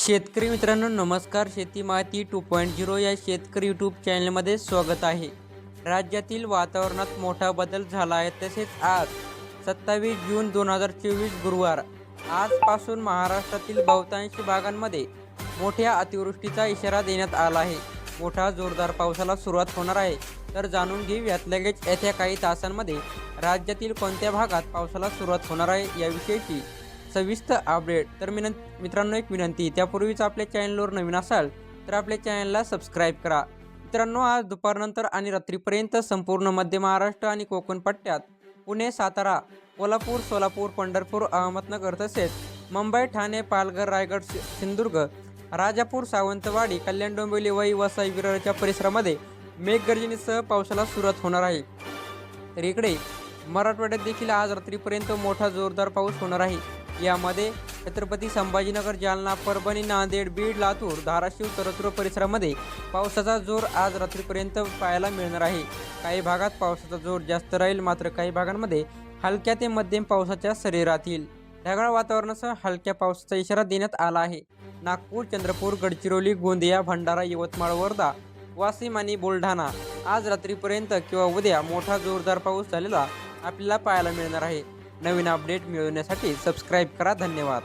शेतकरी मित्रांनो नमस्कार. शेती माहिती टू पॉईंट झिरो या शेतकरी यूट्यूब चॅनलमध्ये स्वागत आहे. राज्यातील वातावरणात मोठा बदल झाला आहे तसेच आज सत्तावीस जून दोन हजार चोवीस गुरुवार. आजपासून महाराष्ट्रातील बहुतांश भागांमध्ये मोठ्या अतिवृष्टीचा इशारा देण्यात आला आहे. मोठा जोरदार पावसाला सुरुवात होणार आहे. तर जाणून घेऊ यात लगेच येत्या काही तासांमध्ये राज्यातील कोणत्या भागात पावसाला सुरुवात होणार आहे याविषयीची सविस्तर अपडेट. तर मिनं मित्रांनो एक विनंती. त्यापूर्वीच आपल्या चॅनलवर नवीन असाल तर आपल्या चॅनलला सबस्क्राईब करा. मित्रांनो आज दुपारनंतर आणि रात्रीपर्यंत संपूर्ण मध्य महाराष्ट्र आणि कोकण पट्ट्यात पुणे सातारा कोल्हापूर सोलापूर पंढरपूर अहमदनगर तसेच मुंबई ठाणे पालघर रायगड सि- सिंधुदुर्ग राजापूर सावंतवाडी कल्याण डोंबिवली वई वसई विरारच्या परिसरामध्ये मेघगर्जनेसह पावसाला सुरुवात होणार आहे. तर इकडे मराठवाड्यात देखील आज रात्रीपर्यंत मोठा जोरदार पाऊस होणार आहे. यामध्ये छत्रपती संभाजीनगर जालना परभणी नांदेड बीड लातूर धाराशिव सरस्वती परिसरामध्ये पावसाचा जोर आज रात्रीपर्यंत पाहायला मिळणार आहे. काही भागात पावसाचा जोर जास्त राहील मात्र काही भागांमध्ये हलक्या ते मध्यम पावसाच्या सरी राहतील. ढगाळ वातावरणासह हलक्या पावसाचा इशारा देण्यात आला आहे. नागपूर चंद्रपूर गडचिरोली गोंदिया भंडारा यवतमाळ वर्धा वाशिम आणि बुलढाणा आज रात्रीपर्यंत किंवा उद्या मोठा जोरदार पाऊस झालेला आपल्याला पाहायला मिळणार आहे. नवीन अपडेट मिळवण्यासाठी सबस्क्राईब करा. धन्यवाद.